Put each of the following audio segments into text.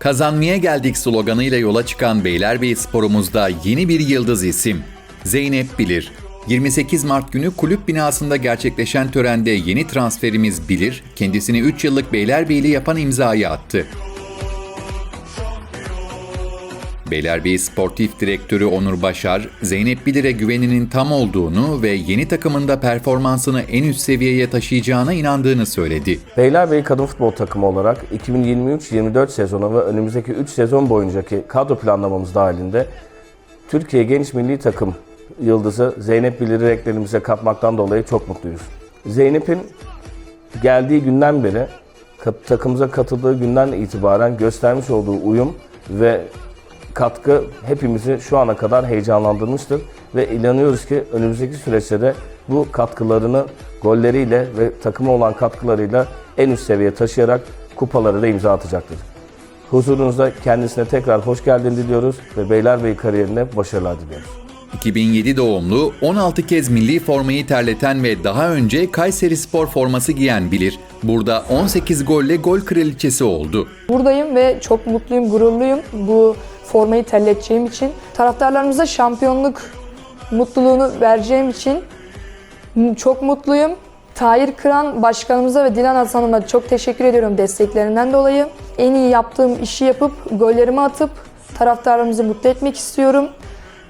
Kazanmaya geldik sloganıyla yola çıkan Beylerbeyi sporumuzda yeni bir yıldız isim. Zeynep Bilir. 28 Mart günü kulüp binasında gerçekleşen törende yeni transferimiz Bilir, kendisini 3 yıllık Beylerbeyli yapan imzayı attı. Beylerbeyi Sportif Direktörü Onur Başar, Zeynep Bilir'e güveninin tam olduğunu ve yeni takımında performansını en üst seviyeye taşıyacağına inandığını söyledi. Beylerbeyi Kadın Futbol Takımı olarak 2023-24 sezonu ve önümüzdeki 3 sezon boyuncaki kadro planlamamız dahilinde Türkiye Genç Milli Takım yıldızı Zeynep Bilir'i renklerimize katmaktan dolayı çok mutluyuz. Zeynep'in geldiği günden beri takımıza katıldığı günden itibaren göstermiş olduğu uyum ve katkı hepimizi şu ana kadar heyecanlandırmıştır ve inanıyoruz ki önümüzdeki süreçte de bu katkılarını golleriyle ve takıma olan katkılarıyla en üst seviyeye taşıyarak kupaları da imza atacaktır. Huzurunuzda kendisine tekrar hoş geldin diliyoruz ve Beylerbeyi kariyerine başarılar diliyoruz. 2007 doğumlu, 16 kez milli formayı terleten ve daha önce Kayseri Spor forması giyen Bilir, burada 18 golle gol kraliçesi oldu. Buradayım ve çok mutluyum, gururluyum bu formayı terleteceğim için. Taraftarlarımıza şampiyonluk mutluluğunu vereceğim için çok mutluyum. Tahir Kıran başkanımıza ve Dilan Hasan'ıma çok teşekkür ediyorum desteklerinden dolayı. En iyi yaptığım işi yapıp gollerimi atıp taraftarlarımızı mutlu etmek istiyorum.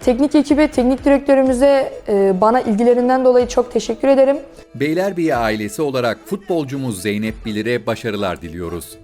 Teknik ekibe, teknik direktörümüze e, bana ilgilerinden dolayı çok teşekkür ederim. Beylerbeyi ailesi olarak futbolcumuz Zeynep Bilir'e başarılar diliyoruz.